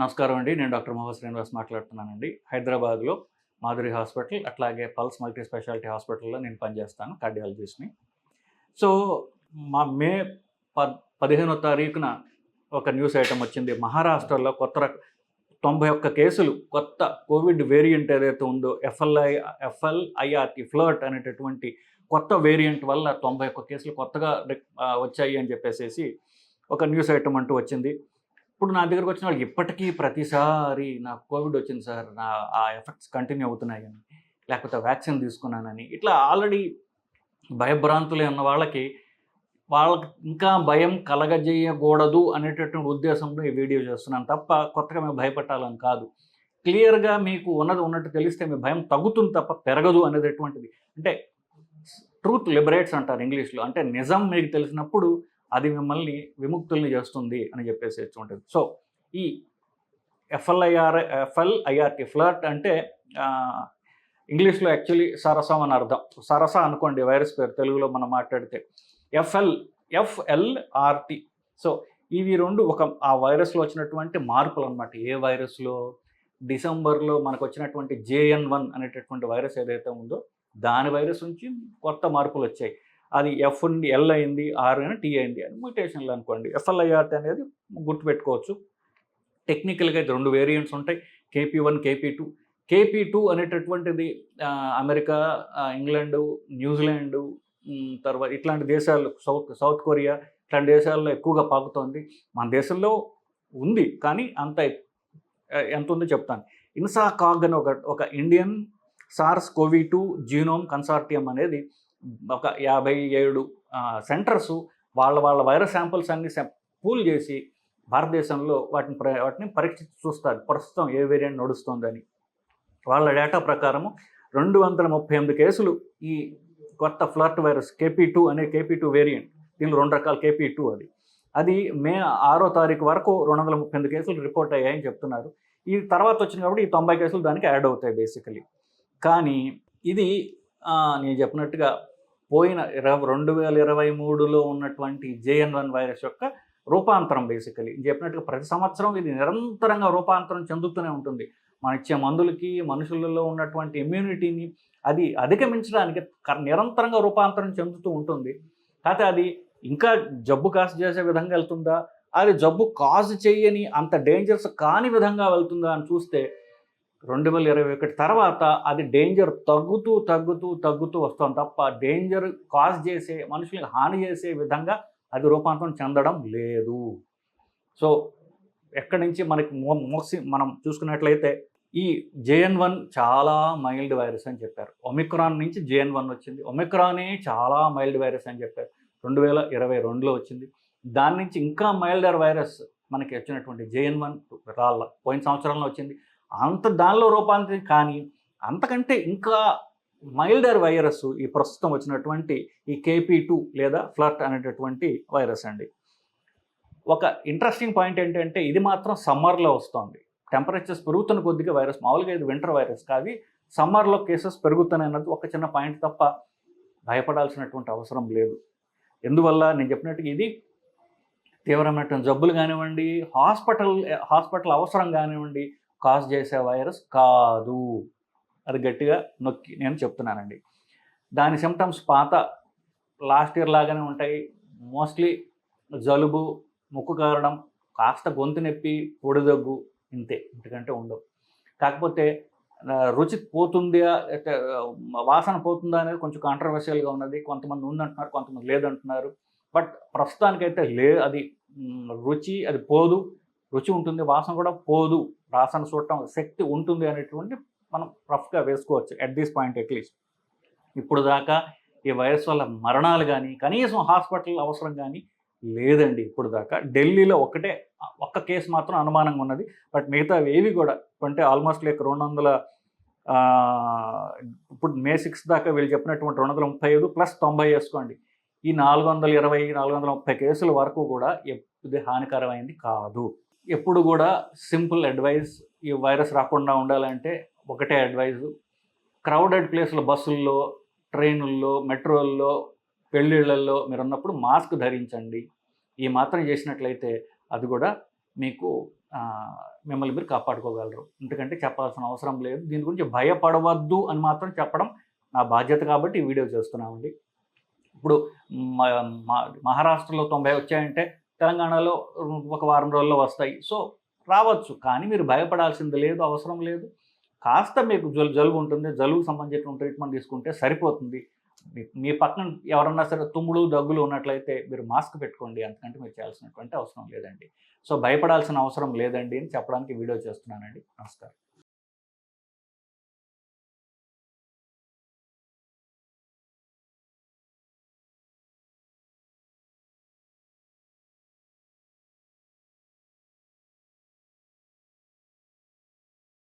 నమస్కారం అండి. నేను డాక్టర్ మొహమ్మద్ శ్రీనివాస్ మాట్లాడుతున్నానండి. హైదరాబాద్లో మాధురి హాస్పిటల్ అట్లాగే పల్స్ మల్టీ స్పెషాలిటీ హాస్పిటల్లో నేను పనిచేస్తాను కార్డియాలజిస్ట్ని. సో మా మే ప పదిహేనో తారీఖున ఒక న్యూస్ ఐటమ్ వచ్చింది. మహారాష్ట్రలో కొత్త రక తొంభై ఒక్క కేసులు కొత్త కోవిడ్ వేరియంట్ ఏదైతే ఉందో ఎఫ్ఎల్ఐ ఎఫ్ఎల్ఐఆర్టీ ఫ్లర్ట్ అనేటటువంటి కొత్త వేరియంట్ వల్ల తొంభై ఒక్క కేసులు కొత్తగా వచ్చాయి అని చెప్పేసి ఒక న్యూస్ ఐటమ్ అంటూ వచ్చింది. ఇప్పుడు నా దగ్గరకు వచ్చిన వాళ్ళకి ఇప్పటికీ ప్రతిసారి నాకు కోవిడ్ వచ్చింది సార్. నా ఆ ఎఫెక్ట్స్ కంటిన్యూ అవుతున్నాయి అని లేకపోతే వ్యాక్సిన్ తీసుకున్నానని. ఇట్లా ఆల్రెడీ భయభ్రాంతులే ఉన్న వాళ్ళకి వాళ్ళకి ఇంకా భయం కలగజేయకూడదు అనేటటువంటి ఉద్దేశంలో ఈ వీడియో చేస్తున్నాను తప్ప కొత్తగా మేము భయపట్టాలని కాదు. క్లియర్గా మీకు ఉన్నది ఉన్నట్టు తెలిస్తే మీ భయం తగ్గుతుంది తప్ప పెరగదు అనేటటువంటిది. అంటే ట్రూత్ లిబరేట్స్ అంటారు ఇంగ్లీష్లో. అంటే నిజం మీకు తెలిసినప్పుడు అది మిమ్మల్ని విముక్తుల్ని చేస్తుంది అని చెప్పేసి ఉంటుంది సో ఈ ఎఫ్ఎల్ఐఆర్ ఎఫ్ఎల్ఐఆర్టీ ఫ్లర్ట్ అంటే ఇంగ్లీష్లో యాక్చువల్లీ సరసం అని అర్థం. సరస అనుకోండి వైరస్ పేరు తెలుగులో మనం మాట్లాడితే. ఎఫ్ఎల్ ఎఫ్ఎల్ఆర్టీ సో ఇవి రెండు ఒక ఆ వైరస్లో వచ్చినటువంటి మార్పులు అనమాట ఏ వైరస్లో? డిసెంబర్లో మనకు వచ్చినటువంటి జేఎన్ వన్ అనేటటువంటి వైరస్ ఏదైతే ఉందో దాని వైరస్ నుంచి కొత్త మార్పులు వచ్చాయి. అది ఎఫ్ నుండి ఎల్ అయింది ఆర్ అని టీ అయింది అని మ్యూటేషన్లు అనుకోండి. ఎఫ్ఎల్ఐఆర్టీ అనేది గుర్తుపెట్టుకోవచ్చు. టెక్నికల్గా అయితే రెండు వేరియంట్స్ ఉంటాయి. KP one KP two KP two అనేటటువంటిది అమెరికా ఇంగ్లాండ్ ఇంగ్లాండు న్యూజిలాండ్ తర్వాత ఇట్లాంటి దేశాలు సౌత్ సౌత్ కొరియా ఇట్లాంటి దేశాల్లో ఎక్కువగా పాకుతోంది. మన దేశంలో ఉంది కానీ అంత ఎంత ఉందో చెప్తాను. ఇన్సా కాగ్ అని ఒక ఒక Indian SARS CoV two genome consortium అనేది ఒక యాభై ఏడు సెంటర్స్ వాళ్ళ వాళ్ళ వైరస్ శాంపుల్స్ అన్ని పూల్ చేసి భారతదేశంలో వాటిని ప్ర- వాటిని పరీక్ష చూస్తారు. ప్రస్తుతం ఏ వేరియంట్ నడుస్తుందని. వాళ్ళ డేటా ప్రకారము రెండు వందల ముప్పై ఎనిమిది కేసులు ఈ కొత్త ఫ్లర్ట్ వైరస్ కేపీ టూ అనే కేపీ టూ వేరియంట్. దీనిలో రెండు రకాల కేపీ టూ అది. అది మే ఆరో తారీఖు వరకు రెండు వందల ముప్పై ఎనిమిది కేసులు రిపోర్ట్ అయ్యాయని చెప్తున్నారు. ఈ తర్వాత వచ్చింది కాబట్టి ఈ తొంభై కేసులు దానికి యాడ్ అవుతాయి బేసికలీ. కానీ ఇది నేను చెప్పినట్టుగా పోయిన ఇరవై రెండు వేల ఇరవై మూడులో ఉన్నటువంటి జేఎన్ వన్ వైరస్ యొక్క రూపాంతరం బేసికలీ చెప్పినట్టుగా ప్రతి సంవత్సరం ఇది నిరంతరంగా రూపాంతరం చెందుతూనే ఉంటుంది. మన ఇచ్చే మందులకి మనుషులలో ఉన్నటువంటి ఇమ్యూనిటీని అది అధిగమించడానికి క- నిరంతరంగా రూపాంతరం చెందుతూ ఉంటుంది. కాకపోతే అది ఇంకా జబ్బు కాస్ చేసే విధంగా వెళ్తుందా? అది జబ్బు కాజు చేయని అంత డేంజర్స్ కాని విధంగా వెళ్తుందా అని చూస్తే రెండు వేల ఇరవై ఒకటి తర్వాత అది డేంజర్ తగ్గుతూ తగ్గుతూ తగ్గుతూ వస్తాం తప్ప డేంజర్ కాజ్ చేసే మనుషులకు హాని చేసే విధంగా అది రూపాంతరం చెందడం లేదు. సో ఎక్కడి నుంచి మనకి మోక్సి మనం చూసుకున్నట్లయితే ఈ జేఎన్ వన్ చాలా మైల్డ్ వైరస్ అని చెప్పారు. ఒమిక్రాన్ నుంచి జేఎన్ వన్ వచ్చింది. ఒమిక్రానే చాలా మైల్డ్ వైరస్ అని చెప్పారు. రెండు వేల ఇరవై రెండులో వచ్చింది. దాని నుంచి ఇంకా మైల్డర్ వైరస్ మనకి వచ్చినటువంటి జేఎన్ వన్ రాళ్ళ పోయిన సంవత్సరంలో వచ్చింది. అంత దానిలో రూపాంతరం కానీ అంతకంటే ఇంకా మైల్డర్ వైరస్ ఈ ప్రస్తుతం వచ్చినటువంటి ఈ కేపీ టూ లేదా ఫ్లట్ అనేటటువంటి వైరస్ అండి. ఒక ఇంట్రెస్టింగ్ పాయింట్ ఏంటంటే ఇది మాత్రం సమ్మర్లో వస్తుంది. టెంపరేచర్స్ పెరుగుతున్న కొద్దిగా వైరస్ మామూలుగా ఇది వింటర్ వైరస్ కాదు సమ్మర్లో కేసెస్ పెరుగుతున్నాయన్నది ఒక చిన్న పాయింట్ తప్ప భయపడాల్సినటువంటి అవసరం లేదు. ఎందువల్ల నేను చెప్పినట్టుగా ఇది తీవ్రమైనటువంటి జబ్బులు కానివ్వండి హాస్పిటల్ హాస్పిటల్ అవసరం కానివ్వండి కాజ్ చేసే వైరస్ కాదు. అది గట్టిగా నొక్కి నేను చెప్తున్నానండి. దాని సిమ్టమ్స్ పాత లాస్ట్ ఇయర్ లాగానే ఉంటాయి. మోస్ట్లీ జలుబు ముక్కు కారడం కాస్త గొంతు నొప్పి పొడిదగ్గు ఇంతే. ఇంతకంటే ఉండవు. కాకపోతే రుచి పోతుందా అయితే, వాసన పోతుందా అనేది కొంచెం కాంట్రవర్షియల్గా ఉన్నది. కొంతమంది ఉందంటున్నారు కొంతమంది లేదంటున్నారు. బట్ ప్రస్తుతానికైతే లే అది రుచి అది పోదు. రుచి ఉంటుంది వాసన కూడా పోదు రాసన చూడటం శక్తి ఉంటుంది అనేటువంటి మనం రఫ్గా వేసుకోవచ్చు అట్ దిస్ పాయింట్ అట్లీస్ట్ ఇప్పుడు దాకా ఈ వైరస్ వల్ల మరణాలు కానీ కనీసం హాస్పిటల్ అవసరం కానీ లేదండి. ఇప్పుడు దాకా ఢిల్లీలో ఒకటే ఒక్క కేసు మాత్రం అనుమానంగా ఉన్నది. బట్ మిగతా ఏవి కూడా అంటే ఆల్మోస్ట్ లైక్ రెండు వందల ఇప్పుడు మే సిక్స్ దాకా వీళ్ళు చెప్పినటువంటి రెండు వందల ముప్పై ఐదు ప్లస్ తొంభై వేసుకోండి. ఈ నాలుగు వందల ఇరవై నాలుగు వందల ముప్పై కేసుల వరకు కూడా ఇది హానికరమైంది కాదు. ఎప్పుడు కూడా సింపుల్ అడ్వైస్ ఈ వైరస్ రాకుండా ఉండాలంటే ఒకటే అడ్వైజు. క్రౌడెడ్ ప్లేస్లో బస్సుల్లో ట్రైనుల్లో మెట్రోల్లో పెళ్ళిళ్ళల్లో మీరు ఉన్నప్పుడు మాస్క్ ధరించండి. ఈ మాత్రం చేసినట్లయితే అది కూడా మీకు మిమ్మల్ని మీరు కాపాడుకోగలరు. ఎందుకంటే చెప్పాల్సిన అవసరం లేదు. దీని గురించి భయపడవద్దు అని మాత్రం చెప్పడం నా బాధ్యత కాబట్టి ఈ వీడియో చేస్తున్నామండి. ఇప్పుడు మహారాష్ట్రలో తొంభై వచ్చాయంటే తెలంగాణలో ఒక వారం రోజుల్లో వస్తాయి. సో రావచ్చు. కానీ మీరు భయపడాల్సింది లేదు అవసరం లేదు. కాస్త మీకు జలు జలుబు ఉంటుంది. జలుబుకు సంబంధించిన ట్రీట్మెంట్ తీసుకుంటే సరిపోతుంది. మీ- మీ పక్కన ఎవరన్నా సరే తుమ్ముడు దగ్గులు ఉన్నట్లయితే మీరు మాస్క్ పెట్టుకోండి. అంతకంటే మీరు చేయాల్సినటువంటి అవసరం లేదండి. సో భయపడాల్సిన అవసరం లేదండి అని చెప్పడానికి వీడియో చేస్తున్నానండి. నమస్కారం.